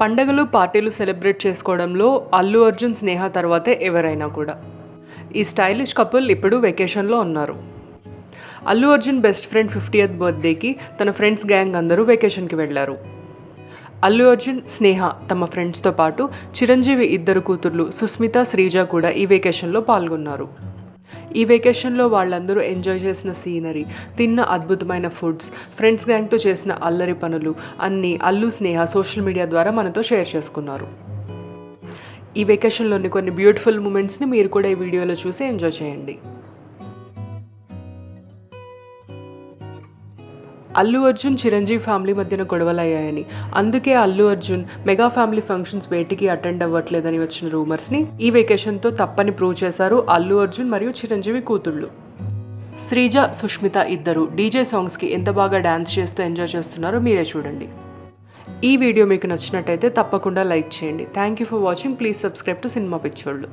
పండగలు పార్టీలు సెలబ్రేట్ చేసుకోవడంలో అల్లు అర్జున్ స్నేహ తర్వాతే ఎవరైనా కూడా. ఈ స్టైలిష్ కపుల్ ఇప్పుడు వెకేషన్లో ఉన్నారు. Allu Arjun best friend fiftieth బర్త్డేకి తన ఫ్రెండ్స్ గ్యాంగ్ అందరూ వెకేషన్కి వెళ్ళారు. అల్లు అర్జున్ స్నేహ తమ ఫ్రెండ్స్తో పాటు చిరంజీవి ఇద్దరు కూతుర్లు సుస్మిత శ్రీజ కూడా ఈ వెకేషన్లో పాల్గొన్నారు. ఈ వెకేషన్లో వాళ్ళందరూ ఎంజాయ్ చేసిన సీనరీ తిన్న అద్భుతమైన ఫుడ్స్ ఫ్రెండ్స్ గ్యాంగ్తో చేసిన అల్లరి పనులు అన్నీ అల్లు స్నేహ సోషల్ మీడియా ద్వారా మనతో షేర్ చేసుకున్నారు. ఈ వెకేషన్లోని కొన్ని బ్యూటిఫుల్ మూమెంట్స్ని మీరు కూడా ఈ వీడియోలో చూసి ఎంజాయ్ చేయండి. అల్లు అర్జున్ చిరంజీవి ఫ్యామిలీ మధ్యన గొడవలు అయ్యాయని అందుకే Allu Arjun mega family functions వేటికి అటెండ్ అవ్వట్లేదని వచ్చిన రూమర్స్ని ఈ వెకేషన్తో తప్పని ప్రూవ్ చేశారు అల్లు అర్జున్ మరియు చిరంజీవి కూతుళ్ళు. శ్రీజ సుష్మిత ఇద్దరు డీజే సాంగ్స్కి ఎంత బాగా డ్యాన్స్ చేస్తూ ఎంజాయ్ చేస్తున్నారో మీరే చూడండి. ఈ వీడియో మీకు నచ్చినట్టయితే తప్పకుండా లైక్ చేయండి. Thank you for watching. Please subscribe to cinema పిక్చర్లు